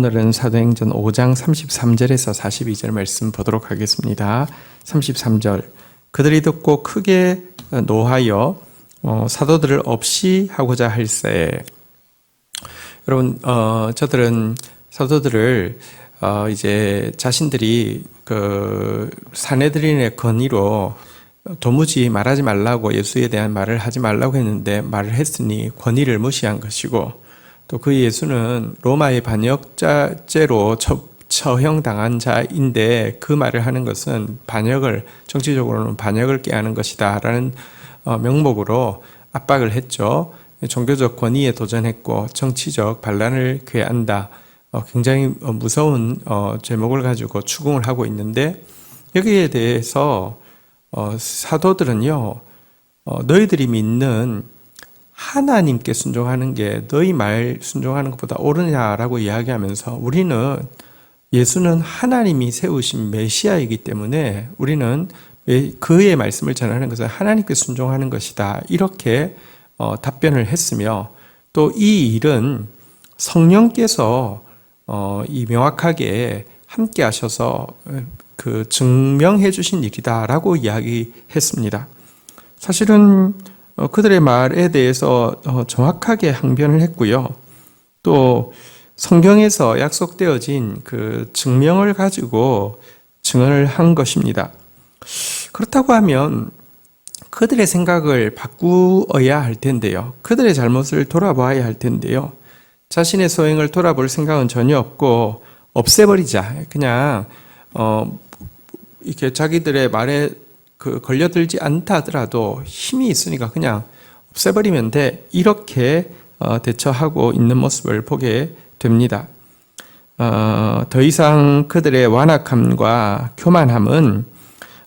오늘은 사도행전 5장 33절에서 42절 말씀 보도록 하겠습니다. 33절 그들이 듣고 크게 노하여 어, 사도들을 없이 하고자 할세. 여러분, 어, 저들은 사도들을 어, 이제 자신들이 그 사내들인의 건의로 도무지 말하지 말라고 예수에 대한 말을 하지 말라고 했는데 말을 했으니 권위를 무시한 것이고 또 그 예수는 로마의 반역자죄로 처, 처형당한 자인데 그 말을 하는 것은 반역을 정치적으로는 반역을 깨하는 것이다라는 어, 명목으로 압박을 했죠. 종교적 권위에 도전했고 정치적 반란을 괴한다. 어, 굉장히 어, 무서운 제목을 가지고 추궁을 하고 있는데 여기에 대해서 사도들은요 너희들이 믿는 하나님께 순종하는 게 너희 말 순종하는 것보다 옳으냐라고 이야기하면서 우리는 예수는 하나님이 세우신 메시아이기 때문에 우리는 그의 말씀을 전하는 것은 하나님께 순종하는 것이다. 이렇게 어, 답변을 했으며 또 이 일은 성령께서 어, 이 명확하게 함께 하셔서 그 증명해 주신 일이다라고 이야기했습니다. 사실은 어, 그들의 말에 대해서 어, 정확하게 항변을 했고요. 또 성경에서 약속되어진 그 증명을 가지고 증언을 한 것입니다. 그렇다고 하면 그들의 생각을 바꾸어야 할 텐데요. 그들의 잘못을 돌아봐야 할 텐데요. 자신의 소행을 돌아볼 생각은 전혀 없고 없애버리자. 그냥 어 이렇게 자기들의 말에 그 걸려들지 않다 하더라도 힘이 있으니까 그냥 없애버리면 돼. 이렇게 어, 대처하고 있는 모습을 보게 됩니다. 어, 더 이상 그들의 완악함과 교만함은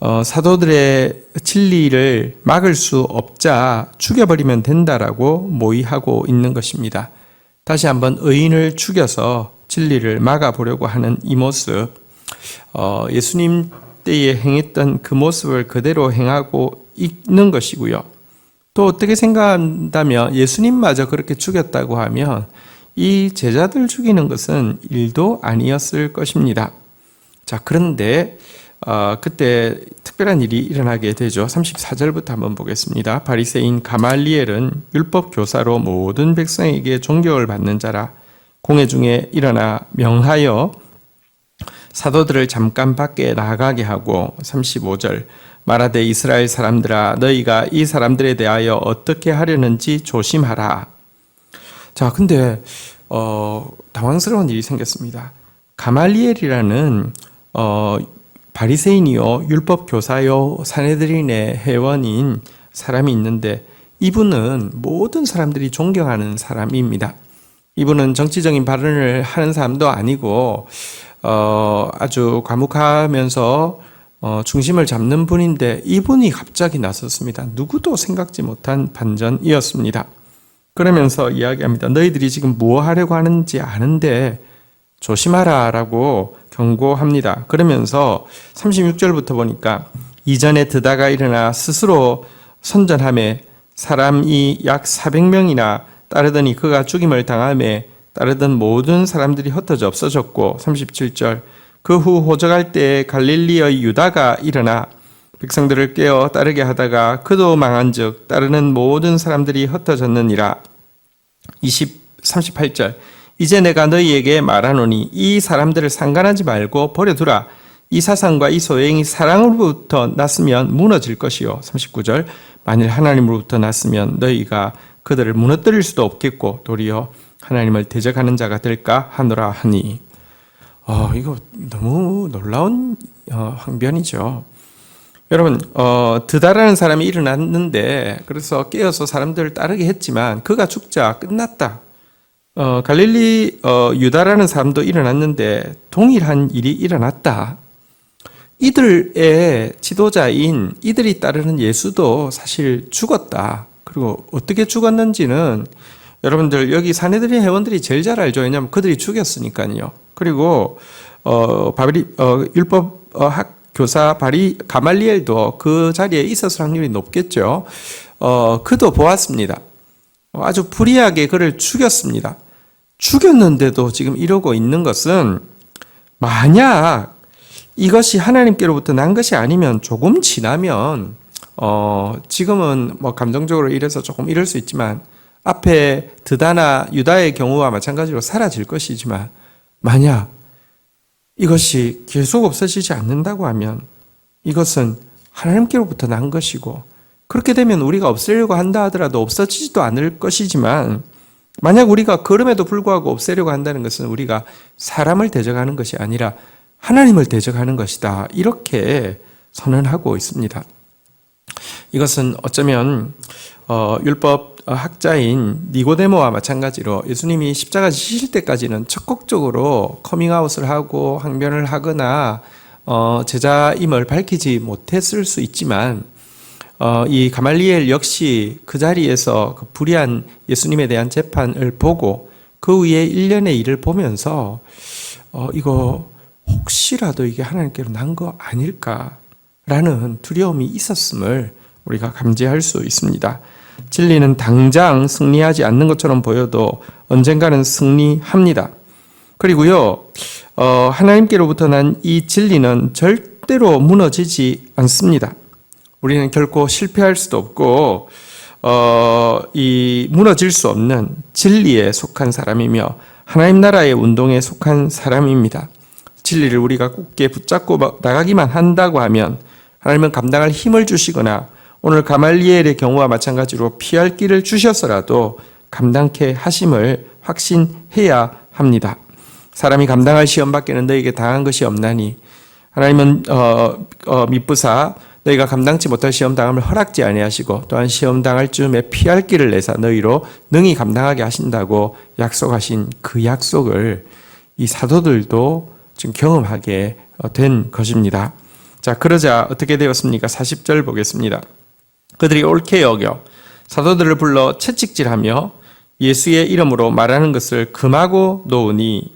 어, 사도들의 진리를 막을 수 없자 죽여버리면 된다라고 모의하고 있는 것입니다. 다시 한번 의인을 죽여서 진리를 막아보려고 하는 이 모습, 어, 예수님 때에 행했던 그 모습을 그대로 행하고 있는 것이고요. 또 어떻게 생각한다면 예수님마저 그렇게 죽였다고 하면 이 제자들 죽이는 것은 일도 아니었을 것입니다. 자, 그런데 어, 그때 특별한 일이 일어나게 되죠. 34절부터 한번 보겠습니다. 바리새인 가말리엘은 율법 교사로 모든 백성에게 존경을 받는 자라 공회 중에 일어나 명하여 사도들을 잠깐 밖에 나가게 하고 35절 말하되 이스라엘 사람들아 너희가 이 사람들에 대하여 어떻게 하려는지 조심하라. 자, 근데 어 당황스러운 일이 생겼습니다. 가말리엘이라는 어 바리새인이요 율법 교사요 사내들인의 회원인 사람이 있는데 이분은 모든 사람들이 존경하는 사람입니다. 이분은 정치적인 발언을 하는 사람도 아니고 어, 아주 과묵하면서 어, 중심을 잡는 분인데 이분이 갑자기 나섰습니다. 누구도 생각지 못한 반전이었습니다. 그러면서 이야기합니다. 너희들이 지금 뭐 하려고 하는지 아는데 조심하라 라고 경고합니다. 그러면서 36절부터 보니까 이전에 드다가 일어나 스스로 선전함에 사람이 약 400명이나 따르더니 그가 죽임을 당함에 따르던 모든 사람들이 흩어져 없어졌고 37절 그 후 호적할 때 갈릴리의 유다가 일어나 백성들을 깨어 따르게 하다가 그도 망한즉 따르는 모든 사람들이 흩어졌느니라. 20 38절 이제 내가 너희에게 말하노니 이 사람들을 상관하지 말고 버려두라. 이 사상과 이 소행이 사랑으로부터 났으면 무너질 것이요. 39절 만일 하나님으로부터 났으면 너희가 그들을 무너뜨릴 수도 없겠고 도리어 하나님을 대적하는 자가 될까 하노라 하니 어, 이거 너무 놀라운 어, 항변이죠. 여러분, 어, 드다라는 사람이 일어났는데, 그래서 깨어서 사람들을 따르게 했지만, 그가 죽자 끝났다. 어, 갈릴리, 어, 유다라는 사람도 일어났는데, 동일한 일이 일어났다. 이들의 지도자인 이들이 따르는 예수도 사실 죽었다. 그리고 어떻게 죽었는지는 여러분들 여기 사내들의 회원들이 제일 잘 알죠. 왜냐하면 그들이 죽였으니까요. 그리고 어 바리 어 율법 어, 학 교사 바리 가말리엘도 그 자리에 있었을 확률이 높겠죠. 어 그도 보았습니다. 아주 불의하게 그를 죽였습니다. 죽였는데도 지금 이러고 있는 것은 만약 이것이 하나님께로부터 난 것이 아니면 조금 지나면 어 지금은 뭐 감정적으로 이래서 조금 이럴 수 있지만 앞에 드다나 유다의 경우와 마찬가지로 사라질 것이지만 만약 이것이 계속 없어지지 않는다고 하면 이것은 하나님께로부터 난 것이고 그렇게 되면 우리가 없애려고 한다 하더라도 없어지지도 않을 것이지만 만약 우리가 그럼에도 불구하고 없애려고 한다는 것은 우리가 사람을 대적하는 것이 아니라 하나님을 대적하는 것이다. 이렇게 선언하고 있습니다. 이것은 어쩌면 어, 율법 학자인 니고데모와 마찬가지로 예수님이 십자가 지실 때까지는 적극적으로 커밍아웃을 하고 항변을 하거나 어, 제자임을 밝히지 못했을 수 있지만 어, 이 가말리엘 역시 그 자리에서 그 불의한 예수님에 대한 재판을 보고 그 위에 일련의 일을 보면서 어, 이거 혹시라도 이게 하나님께로 난 거 아닐까라는 두려움이 있었음을 우리가 감지할 수 있습니다. 진리는 당장 승리하지 않는 것처럼 보여도 언젠가는 승리합니다. 그리고요, 어, 하나님께로부터 난 이 진리는 절대로 무너지지 않습니다. 우리는 결코 실패할 수도 없고, 어, 이 무너질 수 없는 진리에 속한 사람이며 하나님 나라의 운동에 속한 사람입니다. 진리를 우리가 굳게 붙잡고 나가기만 한다고 하면 하나님은 감당할 힘을 주시거나 오늘 가말리엘의 경우와 마찬가지로 피할 길을 주셔서라도 감당케 하심을 확신해야 합니다. 사람이 감당할 시험 밖에는 너에게 당한 것이 없나니 하나님은 어, 어, 미쁘사 너희가 감당치 못할 시험 당함을 허락지 아니하시고 또한 시험 당할 즈음에 피할 길을 내사 너희로 능히 감당하게 하신다고 약속하신 그 약속을 이 사도들도 지금 경험하게 된 것입니다. 자, 그러자 어떻게 되었습니까? 40절 보겠습니다. 그들이 옳게 여겨 사도들을 불러 채찍질하며 예수의 이름으로 말하는 것을 금하고 놓으니.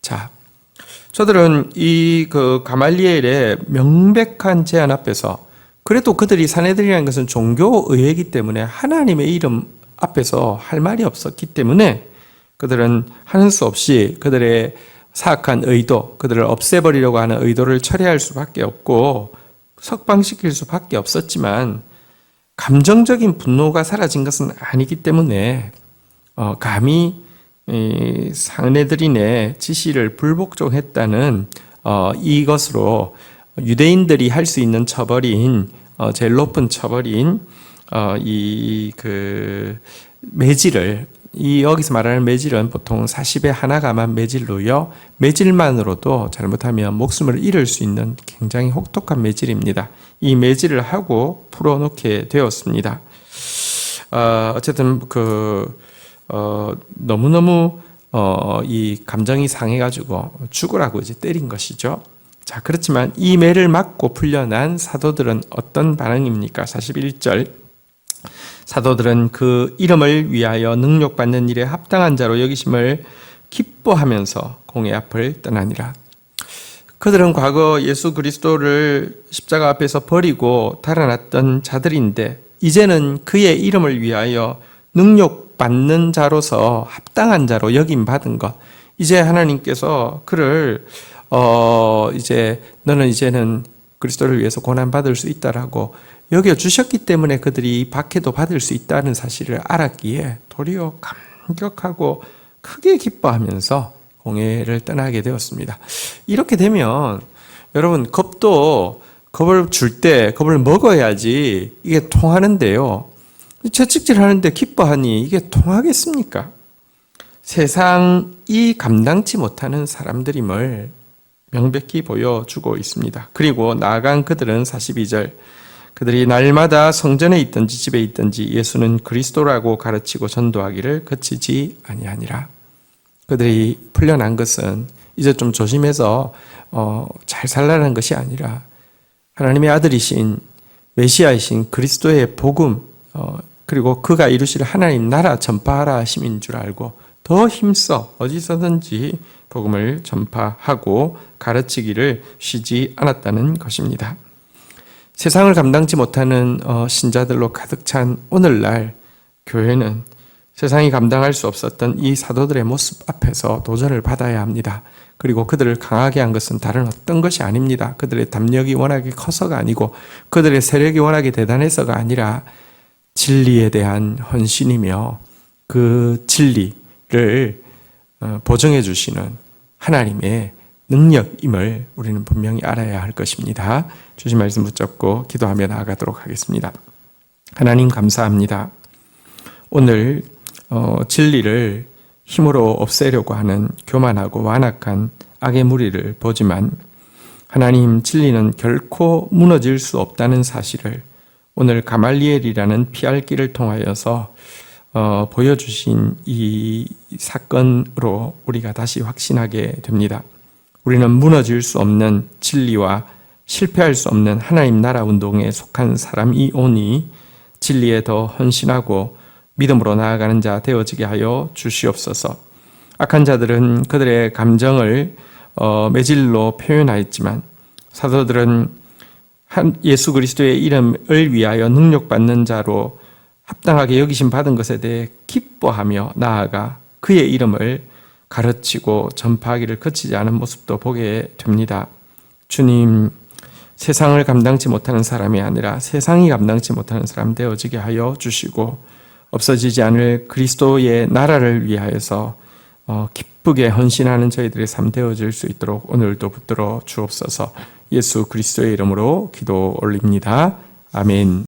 자 저들은 이 그 가말리엘의 명백한 제안 앞에서 그래도 그들이 사내들이라는 것은 종교 의회이기 때문에 하나님의 이름 앞에서 할 말이 없었기 때문에 그들은 하는 수 없이 그들의 사악한 의도, 그들을 없애버리려고 하는 의도를 처리할 수밖에 없고 석방시킬 수밖에 없었지만 감정적인 분노가 사라진 것은 아니기 때문에 어, 감히 상내들인의 지시를 불복종했다는 어, 이것으로 유대인들이 할 수 있는 처벌인 어, 제일 높은 처벌인 어, 이그 매질을 이 여기서 말하는 매질은 보통 40에 하나 감한 매질로요. 매질만으로도 잘못하면 목숨을 잃을 수 있는 굉장히 혹독한 매질입니다. 이 매질을 하고 풀어놓게 되었습니다. 어, 어쨌든 그 어, 너무너무 어, 이 감정이 상해가지고 죽으라고 이제 때린 것이죠. 자, 그렇지만 이 매를 맞고 풀려난 사도들은 어떤 반응입니까? 41절. 사도들은 그 이름을 위하여 능력받는 일에 합당한 자로 여기심을 기뻐하면서 공의 앞을 떠나니라. 그들은 과거 예수 그리스도를 십자가 앞에서 버리고 달아났던 자들인데 이제는 그의 이름을 위하여 능력받는 자로서 합당한 자로 여김 받은 것. 이제 하나님께서 그를 어 이제 너는 이제는 그리스도를 위해서 고난 받을 수 있다라고 여겨 주셨기 때문에 그들이 박해도 받을 수 있다는 사실을 알았기에 도리어 감격하고 크게 기뻐하면서 공예를 떠나게 되었습니다. 이렇게 되면 여러분 겁도 겁을 줄 때 겁을 먹어야지 이게 통하는데요. 채찍질 하는데 기뻐하니 이게 통하겠습니까? 세상이 감당치 못하는 사람들임을 명백히 보여주고 있습니다. 그리고 나아간 그들은 42절 그들이 날마다 성전에 있든지 집에 있든지 예수는 그리스도라고 가르치고 전도하기를 그치지 아니하니라. 그들이 풀려난 것은 이제 좀 조심해서 어, 잘 살라는 것이 아니라 하나님의 아들이신 메시아이신 그리스도의 복음 어, 그리고 그가 이루실 하나님 나라 전파하라 하심인 줄 알고 더 힘써 어디서든지 복음을 전파하고 가르치기를 쉬지 않았다는 것입니다. 세상을 감당치 못하는 어, 신자들로 가득 찬 오늘날 교회는 세상이 감당할 수 없었던 이 사도들의 모습 앞에서 도전을 받아야 합니다. 그리고 그들을 강하게 한 것은 다른 어떤 것이 아닙니다. 그들의 담력이 워낙에 커서가 아니고 그들의 세력이 워낙에 대단해서가 아니라 진리에 대한 헌신이며 그 진리를 어, 보정해 주시는 하나님의 능력임을 우리는 분명히 알아야 할 것입니다. 주신 말씀 붙잡고 기도하며 나아가도록 하겠습니다. 하나님 감사합니다. 오늘 어, 진리를 힘으로 없애려고 하는 교만하고 완악한 악의 무리를 보지만 하나님 진리는 결코 무너질 수 없다는 사실을 오늘 가말리엘이라는 피할 길을 통하여서 어, 보여주신 이 사건으로 우리가 다시 확신하게 됩니다. 우리는 무너질 수 없는 진리와 실패할 수 없는 하나님 나라 운동에 속한 사람이 오니 진리에 더 헌신하고 믿음으로 나아가는 자 되어지게 하여 주시옵소서. 악한 자들은 그들의 감정을 어, 매질로 표현하였지만 사도들은 한 예수 그리스도의 이름을 위하여 능력받는 자로 합당하게 여기심 받은 것에 대해 기뻐하며 나아가 그의 이름을 가르치고 전파하기를 그치지 않은 모습도 보게 됩니다. 주님, 세상을 감당치 못하는 사람이 아니라 세상이 감당치 못하는 사람 되어지게 하여 주시고 없어지지 않을 그리스도의 나라를 위하여서 어, 기쁘게 헌신하는 저희들의 삶 되어질 수 있도록 오늘도 붙들어 주옵소서 예수 그리스도의 이름으로 기도 올립니다. 아멘.